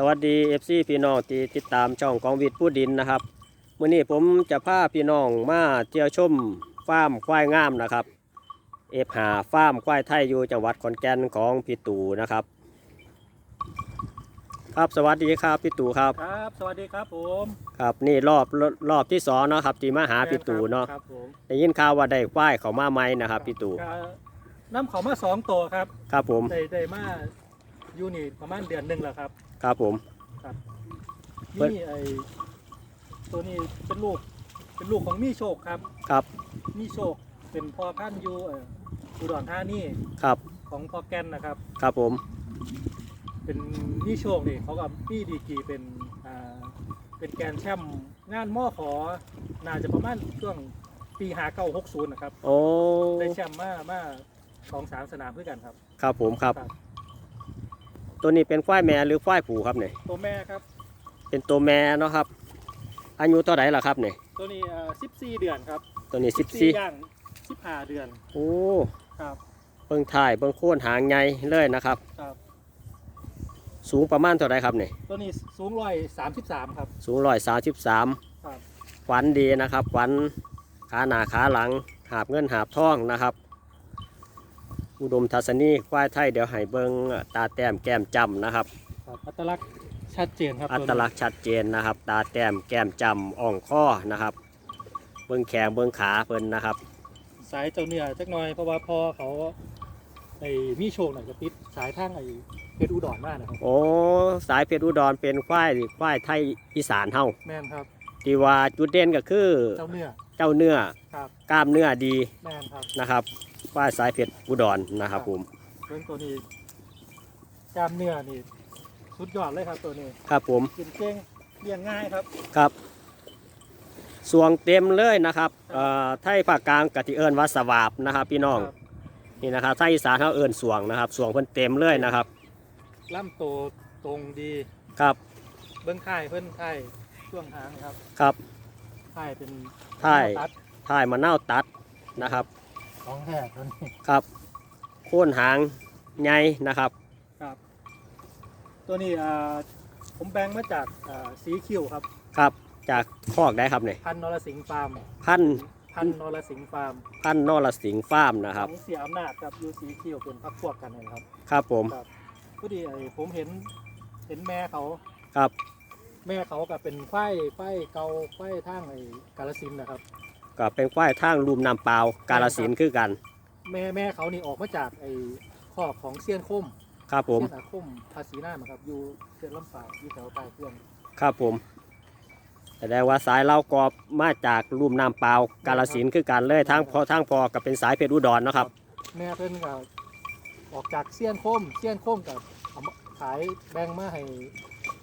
สวัสดี FC พี่น้องที่ติดตามช่องของวิทย์ผู้ดินนะครับมื้อนี้ผมจะพาพี่น้องมาเที่ยวชมฟาร์มควายงามนะครับ เอฟหาฟาร์มควายไทยอยู่จังหวัดขอนแก่นของพี่ตู่นะครับ ครับสวัสดีครับพี่ตู่ครับครับ สวัสดีครับผมครับนี่รอบรอบที่สองเนาะครับที่มาหาพี่ตู่เนาะครับผมได้ยินข่าวว่าได้ควายเขามาใหม่นะครับพี่ตู่ก็น้ำเขามาสองตัวครับครับผมได้ได้มาอยู่นี่ประมาณเดือนหนึ่งแล้วครับ ครับผม เพิ่น นี่ไอตัวนี้เป็นลูก เป็นลูกของมีโชคครับ ครับมีโชคเป็นพ่อพันธุ์อยู่เอ่ออุดรธานีครับของพ่อแกนนะครับ ครับผม เป็นมีโชคนี่เขากับพี่ดีกรีเป็นอ่าเป็นแกรนด์แชมป์งานม่อขอน่าจะประมาณช่วงปีหาเก้าหกศูนย์นะครับ โอ้ได้แชมป์มามาสองสามสนามด้วยกันครับ ครับผมครับ ครับ ตัวนี้เป็นควายแม่หรือควายผูครับเนี่ยตัวแม่ครับ เป็นตัวแม่เนาะครับ อายุเท่าไหร่ล่ะครับเนี่ยตัวนี้สิบสี่14 เดือนครับตัวนี้สิบสี่ย่างสิบห้าเดือนโอ้ครับ เบิ้งถ่ายเบิ้งโค่นหางใหญ่เลยนะครับ ครับ สูงประมาณเท่าไหร่ครับเนี่ยตัวนี้สูงร้อยสามสิบสามครับ สูงร้อยสาสิบสามครับ ขวัญดีนะครับขวัญขาหน้าขาหลัง หาบเงินหาบทองนะครับ อุดมทัศนีควายไทยเดี๋ยวให้เบิ้งตาแต้มแก้มจำนะครับ ครับอัตลักษณ์ชัดเจนครับอัตลักษณ์ชัดเจนนะครับ ตาแต้มแก้มจำอ่องข้อนะครับ เบิ้งแขงเบิ้งขาเพิ่นนะครับ สายเจ้าเนื้อจักหน่อยเพราะว่าพ่อเขาไอ้มีโชคหน่อยจะติดสายทางไอ้เพชรอุดรมากนะครับโอ้สายเพชรอุดรเป็นควายควายไทยอีสานเฮาแม่นครับที่ว่าจุดเด่นก็คือเจ้าเนื้อเจ้าเนื้อครับกล้ามเนื้อดีแม่นครับนะครับ ควายสายเพชรอุดรนะครับผมเรื่องตัวนี้กล้ามเนื้อนี่สุดยอดเลยครับตัวนี้ครับผมกินเก่งเลี้ยงง่ายครับครับสวงเต็มเลยนะครับเอ่อไทยภาคกลางกติเอิญวัดสวาบนะครับ พี่น้องครับนี่นะครับไทยอีสานเขาเอิญสวงนะครับสวงเพิ่นเต็มเลยนะครับล่ำโตตรงดีครับ เบิ้งค่ายเพิ่นค่ายช่วงหางครับครับค่ายเป็นค่ายตัดท้ายมะนาวตัดนะครับ ของแท้ตัวนี้ครับ โค่นหางใหญ่นะครับครับ ตัวนี้อ่าผมแบ่งมาจากอ่าสีคิวครับ ครับ จากคอกได้ครับเนี่ยพันธุ์นรสิงห์ฟาร์ม พันพันธุ์นรสิงห์ฟาร์มพันนรสิงห์ฟาร์มนะครับของเสียอำนาจกับยูสีคิวเป็นพักพวกกันนะครับครับผมครับพอดีไอ้ผมเห็นเห็นแม่เขาครับแม่เขากับเป็นไฟไฟเกาไฟทางไอ้กาลสินธุ์นะครับ ก็เป็นควายทางรูมน้ำเปล่ากาลสินธุ์คือกัน แม่แม่เขานี่ออกมาจากไอ้คอกของเซียนคมครับผม เซียนอาคมภาษีหน้ามาครับอยู่เซียนลำปางอยู่แถวใต้เครื่องครับผม แสดงว่าสายเล่ากอบมาจากรูมน้ำเปล่ากาลสินธุ์คือกันเลยทั้งพอทั้งพอกับเป็นสายเพชรอุดรเนาะครับ แม่เพิ่นก็ออกจากเซียนคมเซียนคมกับเอามาขายแบ่งมาให้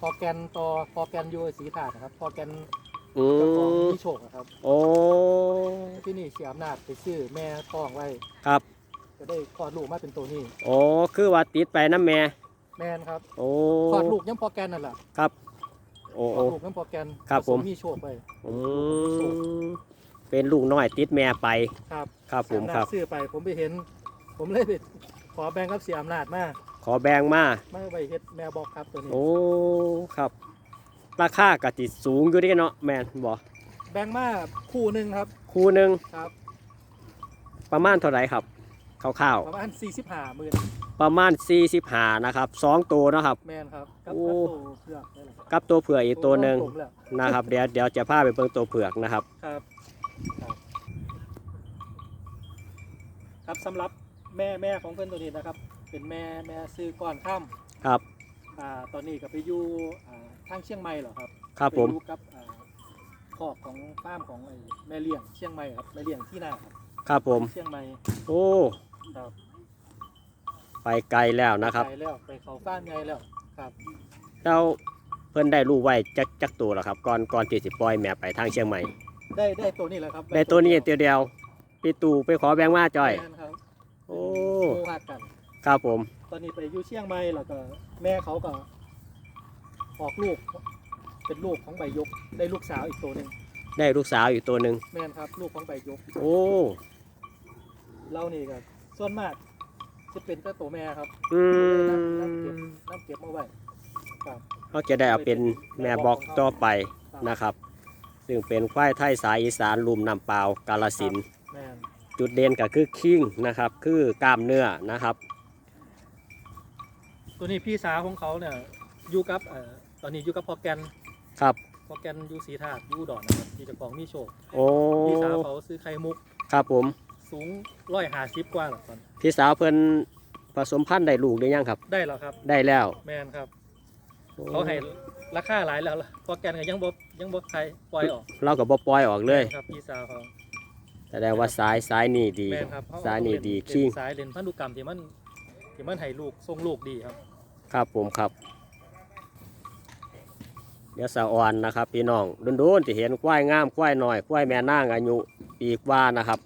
พอแกนต่อพอแกนอยูสีถาดนะครับพอแกน อืเจ้าของมที่โชคอะครับโอ้ที่นี่เสียอำนาจไปชื่อแม่ท้องไว้ ครับจะได้คลอดลูกมาเป็นตัวนี้ โอ้คือว่าติดไปน้ำแม่แม่นครับโอ้คลอดลูกยังพอแกนนั่นแหละครับ โอ้คลอโอ้ ดลูกยังพอแกนครับผมผสมีโชคไปอืมเป็นลูกน้อยติดแม่ไปครับครับผมอำนาจครับ ซื้อไปผมไปเห็น ผมเลยไปขอแบ่งกับเสียอำนาจมาขอแบ่งมา ไม่ไปเฮ็ดแมวบอกครับตัวนี้โอ้ครับ ราคากะติสูงอยู่เดีเนาะแมนบอแบ่งมาคู่หนึ่งครับคู่หนึ่งครับประมาณเท่าไหร่ครับคร่าวประมาณ45หมื่นๆประมาณ45นะครับสองตัวเนาะครับ แมนครับกับโอ้ กับตัวเผือกนี่แหละกับตัวเผือกอีกตัวหนึ่งผมแล้วนะครับ เดี๋ยวเดี๋ยวจะพาไปเบิ่งตัวเผือกนะครับ ครับครับ ครับสำหรับแม่แม่ของเพื่อนตัวนี้นะครับ เป็นแม่แม่ซื้อก่อนค่ำครับอ่าตอนนี้ก็ไปอยู่อ่า ทางเชียงใหม่เหรอครับครับผม ไปอยู่กับอ่าคอกของฟาร์มของไอ้แม่เลี้ยงเชียงใหม่ครับแม่เลี้ยงที่นาครับครับผม เชียงใหม่โอ้ ครับไปไกลแล้วนะครับ ไปแล้วไปเขาฟาร์มใหญ่แล้วครับแล้วเพิ่นได้รู้ไว้จักจักตัวแล้วครับ ก่อนก่อนที่สิปล่อยแม่ไปทางเชียงใหม่ ได้ได้ตัวนี้แหละครับได้ตัวนี้ตัวเดียวพี่ตู่ไปขอแบ่งมาจ่อย แม่นครับโอ้โคหักกัน ครับผม ตอนนี้ไปอยู่เชียงใหม่แล้วก็แม่เขาก็ ออกลูก เป็นลูกของใบยก ได้ลูกสาวอีกตัวหนึ่งได้ลูกสาวอยู่ตัวหนึ่งแม่นครับ ลูกของใบยกโอ้ เรานี่ก็ส่วนมากจะเป็นแต่ตัวแม่ครับอืน้ำน้ำเก็บมน้ำเก็บมาไว้ครับเขาจะได้เอาเป็นแม่บอกต่อไปนะครับ ซึ่งเป็นควายไทยสายอีสานลุมนำเปล่าวกาลสินธุ์แม่นจุดเด่นก็คือคิงนะครับ คือกล้ามเนื้อนะครับ ตัวนี้พี่สาวของเขาเนี่ยอยู่กับเอ่อ ตอนนี้อยู่กับพอแกนครับพอแกนอยู่สีธาตุอยู่อุดอนนะครับที่เจ้าของมีโชคโอ้พี่สาวเขาซื้อไข่มุกครับผม สูงร้อยหาสิบกว่าหรอกตอนพี่สาวเพิ่นผสมพันธุ์ได้ลูกหรือยังครับ ได้แล้วครับ ได้แล้วแมนครับ เขาให้ราคาหลายแล้วล่ะพอแกนก็ยังบ่ยังบ่ใครปล่อยออกเราก็บ่ปล่อยออกเลยแม่นครับพี่สาวเขาแสดงว่าสายสายนี่ดี แมนครับเขสายนี่เล่ดีเล่คิง สายเลนพันธุกรรมที่มันที่มันให้ลูกทรงลูกดีครับ ครับผมครับ เดี๋ยวสะออนนะครับพี่น้องโดนๆที่เห็นควายงามควายหน่อยควายแม่นางอายุปีกว่านะครับ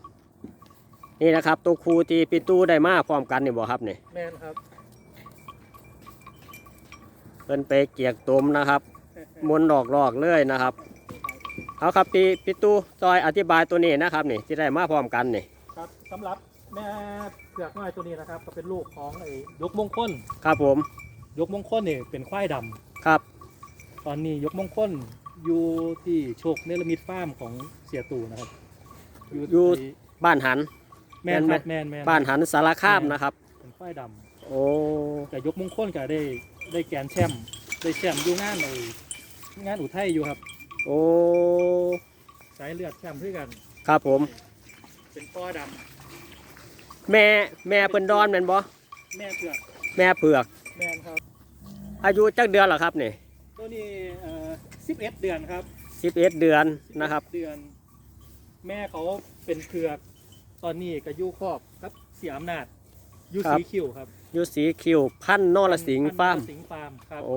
นี่นะครับตัวครูที่พี่ตู้ได้มาพร้อมกันนี่บ่ครับนี่แมนครับเพิ่นไปเกียกตมนะครับมนต์ดอกลอกเลยนะครับเอาครับพี่พี่ตู้ซอยอธิบายตัวนี้นะครับนี่ที่ได้มาพร้อมกันนี่ครับสำหรับแม่เผือกน้อยตัวนี้นะครับ ก็เป็นลูกของไอ้ยกมงคลครับผม ยกมงคลนี่เป็นควายดำครับ ตอนนี้ยกมงคลอยู่ที่โชคเนรมิตฟาร์มของเสียตู่นะครับอยู่ ที่บ้านหัน แมนครับแมนแมนบ้านหันสารคามนะครับ เป็นควายดโอ้ำแต่ยกมงคลก็ได้ได้แกรนด์แชมป์ได้แชมป์อยู่งานในงานอุทัยอยู่ครับโอ้ สายเลือดแชมป์ด้วยกัน ครับผม เป็นป้อดแม่แม่เพิ่นดอนแม่นบ่ำแม่เผือกแม่เผือก แมนครับอายุจักเดือนเหรอครับนี่ ตัวนี้เอ่อ11 เดือนครับ11 เดือนนะครับ เดือน แม่เขาเป็นเผือกตอนนี้ก็อยู่ครอบครับเสียอำนาจอยู่ครับสีคิวครับอยู่สีคิวพันนอรสิงห์ฟาร์มสิงห์ฟาร์มครับ โอ้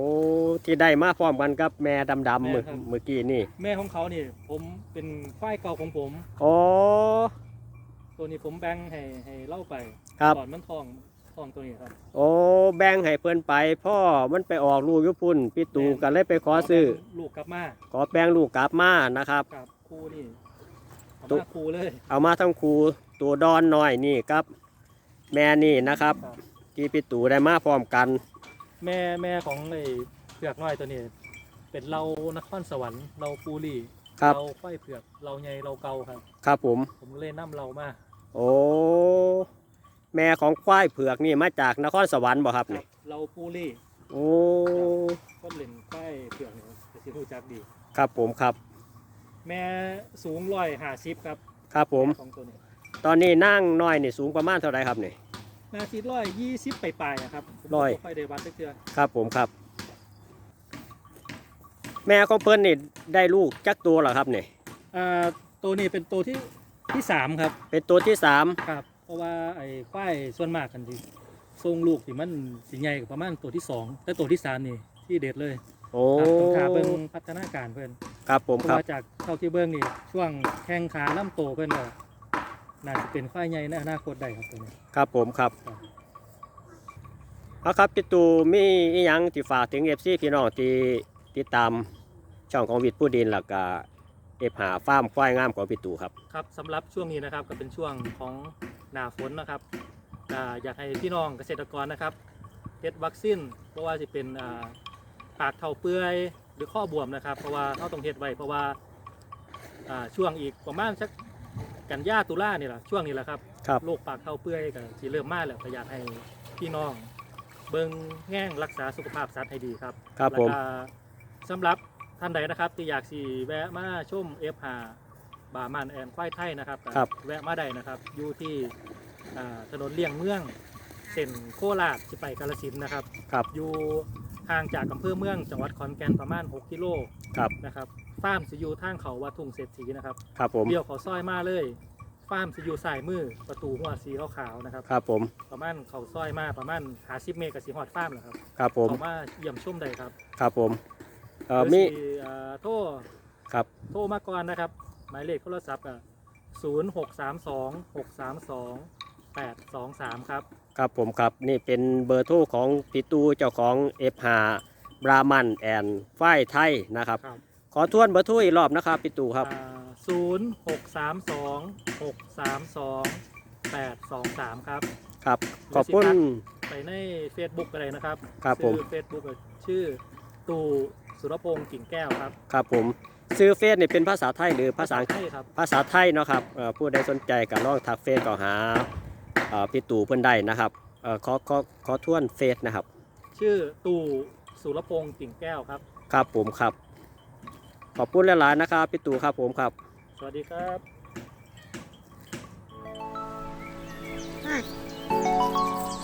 ที่ได้มาพร้อมกันกับแม่ดำๆเมื่อแม่ครับ เมื่อกี้นี่แม่ของเขานี่ผมเป็นควายเก่าของผมโอ้ตัวนี้ผมแบ่งให้ให้เล่าไปครับ ก่อนมันทอง ทองตัวนี้ครับโอ้แบ่งให้เพิ่นไป พ่อมันไปออกลูกอยุพุ่นพี่ตู่กันเลยไปขอซื้อ ลูกกลับมาขอแบ่งลูกกลับมานะครับกับครูนี่เอาตุ๊มาครูเลยเอามาทั้งครูตัวดอนหน่อยนี่ครับ แม่นี่นะครับ ครับที่พี่ตู่ได้มาพร้อมกัน แม่แม่ของไอ้เผือกน้อยตัวนี้ เป็นเรานครสวรรค์เราปูรีครับ เราควายเผือกเราใหญ่เราเกาครับ ครับผม ผมเลยนํเรามา โอ้ แม่ของควายเผือกนี่มาจากนครสวรรค์บ่ครับครันี่บเราปูรีโอ้ก็เล่นควายเผือกเนี่ยจะสิรู้จักดี ครับผมครับ แม่สูงร้อยห้าสิบครับครับผม ของตัวนี้ตอนนี้นั่งน้อยนี่สูงประมาณเท่าไหรครับนี่ นาซีร้อยยี่สิบปลายๆนะครับผมร้อยค่อยได้วัดเชื่อครับผมครับ แม่ของเพิ่นนี่ได้ลูกจักตัวเหรอครับนี่ๆอ่าตัวนี้เป็นตัวที่ที่สามครับเป็นตัวที่สามครับ เพราะว่าไอ้ควายส่วนมากกันที่ทรงลูกที่มันสีใหญ่กว่าประมาณตัวที่สองแต่ตัวที่สามนี่ที่เด็ดเลยโอ้ครับต้องขาเบิ้งพัฒนาการเพื่อนครับผมเพราะครับว่าจากเท่าที่เบิ้งนี่ช่วงแข้งขาล่ำโตเพื่อนก็น่าจะเป็นควายใหญ่ในอนาคตได้ครับตัวนี้ ครับผมครับครับเอาครับพี่ตูมีอีหยังที่ฝากถึงเอฟซีพี่น้องที่ติดตามช่องของวิทย์ผู้ดินแล้วก็เอฟหาฟาร์มควายงามของพี่ตูครับ ครับสำหรับช่วงนี้นะครับก็เป็นช่วงของ หนาฝนนะครับอ่าอยากให้พี่น้องเกษตรกรนะครับเฮ็ดวัคซีนเพราะว่าจะเป็นอ่าปากเท่าเปื่อยหรือข้อบวมนะครับ เพราะว่าเขาต้องเฮ็ดไว้เพราะว่าอ่าช่วงอีกประมาณสักกันยาตุลานี่แหละช่วงนี้แหละครับครับโรคปากเท่าเปื่อยก็สิเริ่มมาแล้วก็อยากให้พี่น้อง เบิ่งแง่งรักษาสุขภาพสัตว์ให้ดีครับครับแล้วผมก็สำหรับท่านใดนะครับที่อยากสีแวะมาชม F5 บามันแอนควายไทยนะครับก็ครับ แวะมาได้นะครับ อยู่ที่อ่าถนนเลี่ยงเมืองเส้นโคราชที่ไปกาฬสินธุ์นะครับ ครับอยู่ห่างจากอำเภอเมืองจังหวัดขอนแก่นประมาณ 6 กิโลครับนะครับฟาร์มสิอยูทางเขาวัดทุ่งเศรษฐีนะครับครับผมเดี่ยวเขาซอยมาเลยฟาร์มสิอยูสายมือประตูหัวสีขาวๆนะครับครับผมประมาณเขาซอยมาประมาณหาสิบเมตรกับสีหอดฟาร์มแหละครับครับผมเขามาเยี่ยมชมได้ครับครับผมเอ่อหรือมีสิเอ่อโทรครับโทรมาก่อนนะครับ หมายเลขโทรศัพท์อะศูนย์หกสามสองหกสามสองแปดสองสามครับ ครับผมครับนี่เป็นเบอร์โทรของพี่ตูเจ้าของเอฟหาบรามันแอนฝ้ายไทยนะครับ ครับ ขอทวนเบอร์โทรอีกรอบนะครับพี่ตูครับศูนย์หกสามสองหกสามสองแปดสองสามครับ ครับ ขอบคุณ ไปใน Facebook อะไรนะครับครับผม ชื่อ Facebook ชื่อตู่สุรพงษ์กิ่งแก้วครับ ครับผม ซื้อเฟซเนี่ยเป็นภาษาไทยหรือภาษาไทยครับภาษาไทยเนาะครับผู้ใดสนใจกับล่องทักเฟซก็หาพี่ตู่เพื่อนได้นะครับขอขอขอท่วนเฟซนะครับ ชื่อตู่สุรพงษ์กิ่งแก้วครับ ครับผมครับ ขอบคุณหลายๆนะครับพี่ตู่ครับผมครับ สวัสดีครับอ